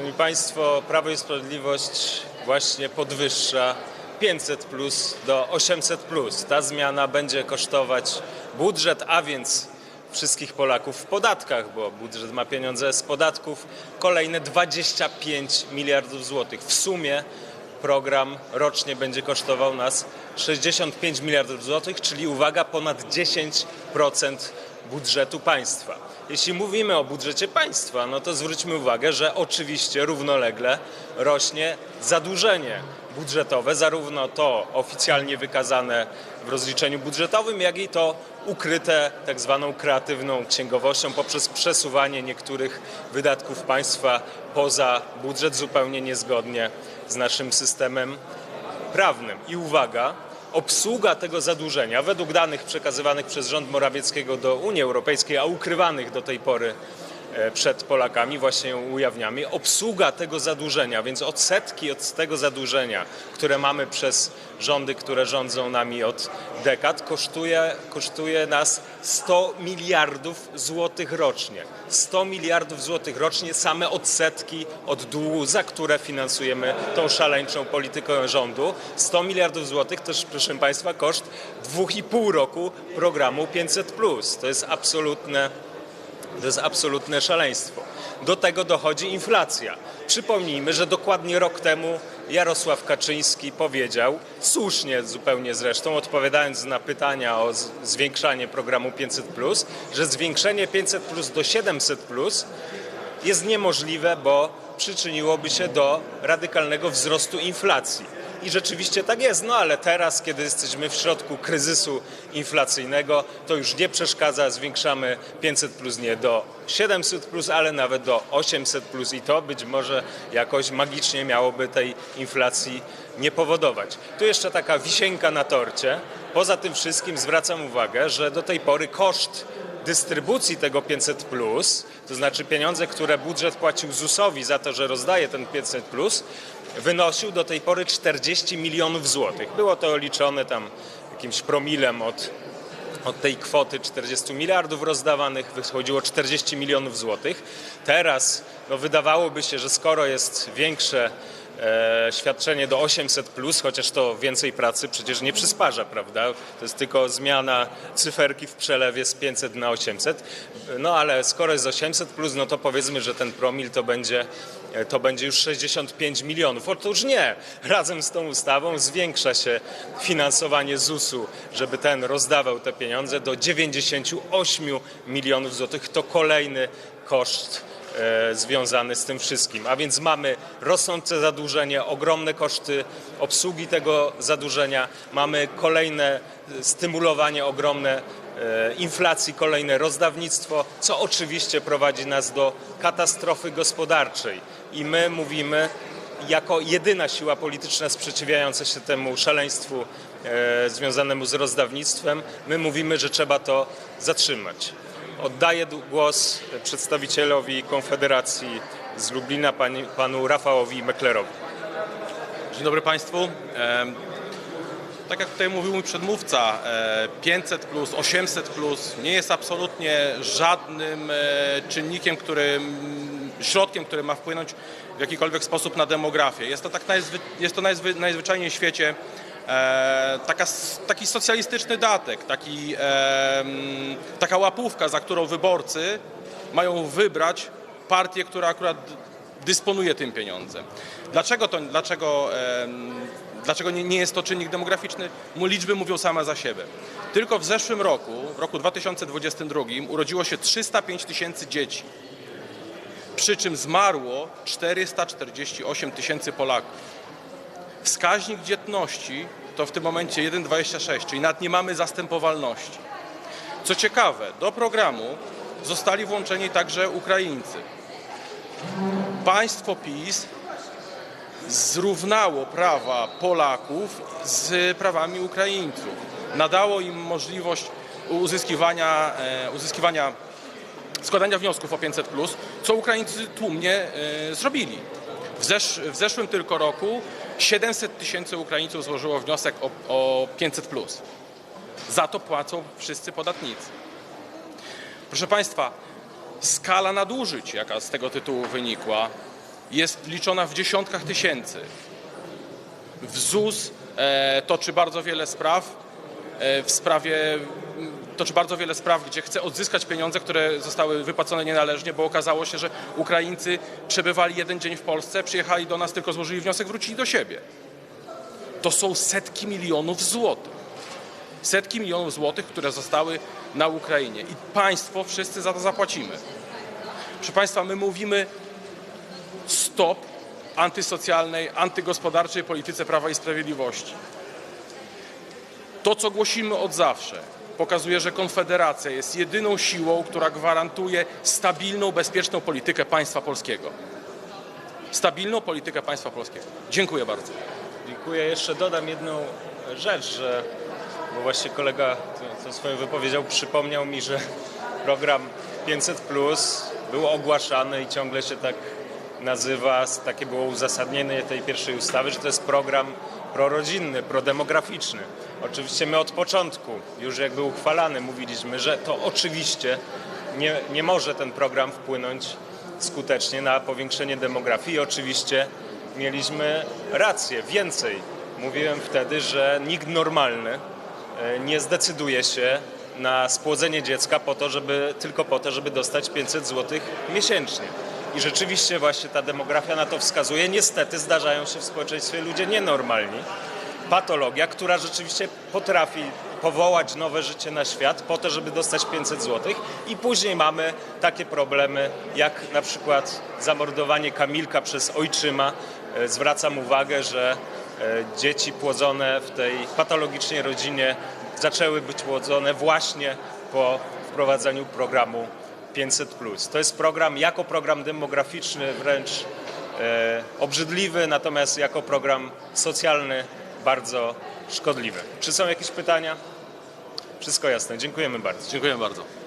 Szanowni Państwo, Prawo i Sprawiedliwość właśnie podwyższa 500 plus do 800 plus. Ta zmiana będzie kosztować budżet, a więc wszystkich Polaków w podatkach, bo budżet ma pieniądze z podatków, kolejne 25 miliardów złotych. W sumie program rocznie będzie kosztował nas 65 miliardów złotych, czyli uwaga, ponad 10% budżetu państwa. Jeśli mówimy o budżecie państwa, no to zwróćmy uwagę, że oczywiście równolegle rośnie zadłużenie budżetowe, zarówno to oficjalnie wykazane w rozliczeniu budżetowym, jak i to ukryte tak zwaną kreatywną księgowością poprzez przesuwanie niektórych wydatków państwa poza budżet zupełnie niezgodnie z naszym systemem prawnym. I uwaga, obsługa tego zadłużenia, według danych przekazywanych przez rząd Morawieckiego do Unii Europejskiej, a ukrywanych do tej pory e, przed Polakami, właśnie ujawniamy, obsługa tego zadłużenia, więc odsetki od tego zadłużenia, które mamy przez rządy, które rządzą nami od dekad, kosztuje, kosztuje nas 100 miliardów złotych rocznie. 100 miliardów złotych rocznie same odsetki od długu, za które finansujemy tą szaleńczą politykę rządu. 100 miliardów złotych to, proszę Państwa, koszt dwóch i pół roku programu 500+. To jest absolutne to jest absolutne szaleństwo. Do tego dochodzi inflacja. Przypomnijmy, że dokładnie rok temu Jarosław Kaczyński powiedział, słusznie zupełnie zresztą, odpowiadając na pytania o zwiększanie programu 500, że zwiększenie 500 do 700 jest niemożliwe, bo przyczyniłoby się do radykalnego wzrostu inflacji. I rzeczywiście tak jest, no ale teraz, kiedy jesteśmy w środku kryzysu inflacyjnego, to już nie przeszkadza, zwiększamy 500 plus nie do 700 plus, ale nawet do 800 plus i to być może jakoś magicznie miałoby tej inflacji nie powodować. Tu jeszcze taka wisienka na torcie. Poza tym wszystkim zwracam uwagę, że do tej pory koszt dystrybucji tego 500, to znaczy pieniądze, które budżet płacił ZUS-owi za to, że rozdaje ten 500, wynosił do tej pory 40 milionów złotych. Było to liczone tam jakimś promilem od, od tej kwoty 40 miliardów rozdawanych, wychodziło 40 milionów złotych. Teraz no, wydawałoby się, że skoro jest większe e, świadczenie do 800, plus, chociaż to więcej pracy przecież nie przysparza, prawda? To jest tylko zmiana cyferki w przelewie z 500 na 800. No ale skoro jest 800, plus, no to powiedzmy, że ten promil to będzie, e, to będzie już 65 milionów. Otóż nie. Razem z tą ustawą zwiększa się finansowanie ZUS-u, żeby ten rozdawał te pieniądze do 98 milionów złotych. To kolejny koszt e, związany z tym wszystkim. A więc mamy rosnące zadłużenie, ogromne koszty obsługi tego zadłużenia, mamy kolejne e, stymulowanie ogromne e, inflacji, kolejne rozdawnictwo, co oczywiście prowadzi nas do katastrofy gospodarczej. I my mówimy, jako jedyna siła polityczna sprzeciwiająca się temu szaleństwu związanemu z rozdawnictwem, my mówimy, że trzeba to zatrzymać. Oddaję głos przedstawicielowi Konfederacji z Lublina, panu Rafałowi Meklerowi. Dzień dobry Państwu. Tak jak tutaj mówił mój przedmówca, e, 500 plus, 800 plus nie jest absolutnie żadnym e, czynnikiem, który, środkiem, który ma wpłynąć w jakikolwiek sposób na demografię. Jest to, tak najzwy, jest to najzwy, najzwyczajniej w świecie e, taka, s- taki socjalistyczny datek, taki, taka łapówka, za którą wyborcy mają wybrać partię, która akurat dysponuje tym pieniądzem. Dlaczego, to, dlaczego, dlaczego nie, nie jest to czynnik demograficzny? Liczby mówią same za siebie. Tylko w zeszłym roku, w roku 2022, urodziło się 305 tysięcy dzieci. Przy czym zmarło 448 tysięcy Polaków. Wskaźnik dzietności to w tym momencie 1,26, czyli nawet nie mamy zastępowalności. Co ciekawe, do programu zostali włączeni także Ukraińcy państwo PiS zrównało prawa Polaków z prawami Ukraińców. Nadało im możliwość uzyskiwania, e, uzyskiwania składania wniosków o 500, co Ukraińcy tłumnie e, zrobili. W, zesz, w zeszłym tylko roku 700 tysięcy Ukraińców złożyło wniosek o, o 500. Za to płacą wszyscy podatnicy. Proszę Państwa, skala nadużyć, jaka z tego tytułu wynikła, jest liczona w dziesiątkach tysięcy. W ZUS e, toczy bardzo wiele spraw e, w sprawie toczy bardzo wiele spraw, gdzie chce odzyskać pieniądze, które zostały wypłacone nienależnie, bo okazało się, że Ukraińcy przebywali jeden dzień w Polsce, przyjechali do nas, tylko złożyli wniosek, wrócili do siebie. To są setki milionów złotych. Setki milionów złotych, które zostały na Ukrainie. I państwo wszyscy za to zapłacimy. Proszę Państwa, my mówimy stop antysocjalnej, antygospodarczej polityce Prawa i Sprawiedliwości. To, co głosimy od zawsze, pokazuje, że Konfederacja jest jedyną siłą, która gwarantuje stabilną, bezpieczną politykę państwa polskiego. Stabilną politykę państwa polskiego. Dziękuję bardzo. Dziękuję. Jeszcze dodam jedną rzecz, że bo właśnie kolega to swoją wypowiedział, przypomniał mi, że program 500 Plus był ogłaszany i ciągle się tak nazywa, takie było uzasadnienie tej pierwszej ustawy, że to jest program prorodzinny, prodemograficzny. Oczywiście my od początku, już jak był uchwalany, mówiliśmy, że to oczywiście nie, nie może ten program wpłynąć skutecznie na powiększenie demografii i oczywiście mieliśmy rację, więcej. Mówiłem wtedy, że nikt normalny e, nie zdecyduje się na spłodzenie dziecka po to, żeby, tylko po to, żeby dostać 500 zł miesięcznie. I rzeczywiście właśnie ta demografia na to wskazuje. Niestety zdarzają się w społeczeństwie ludzie nienormalni. Patologia, która rzeczywiście potrafi powołać nowe życie na świat po to, żeby dostać 500 zł i później mamy takie problemy jak na przykład zamordowanie Kamilka przez ojczyma. E, Zwracam uwagę, że e, dzieci płodzone w tej patologicznej rodzinie zaczęły być płodzone właśnie po wprowadzeniu programu 500. To jest program jako program demograficzny wręcz e, obrzydliwy, natomiast jako program socjalny bardzo szkodliwy. Czy są jakieś pytania? Wszystko jasne. Dziękujemy bardzo. Dziękuję bardzo.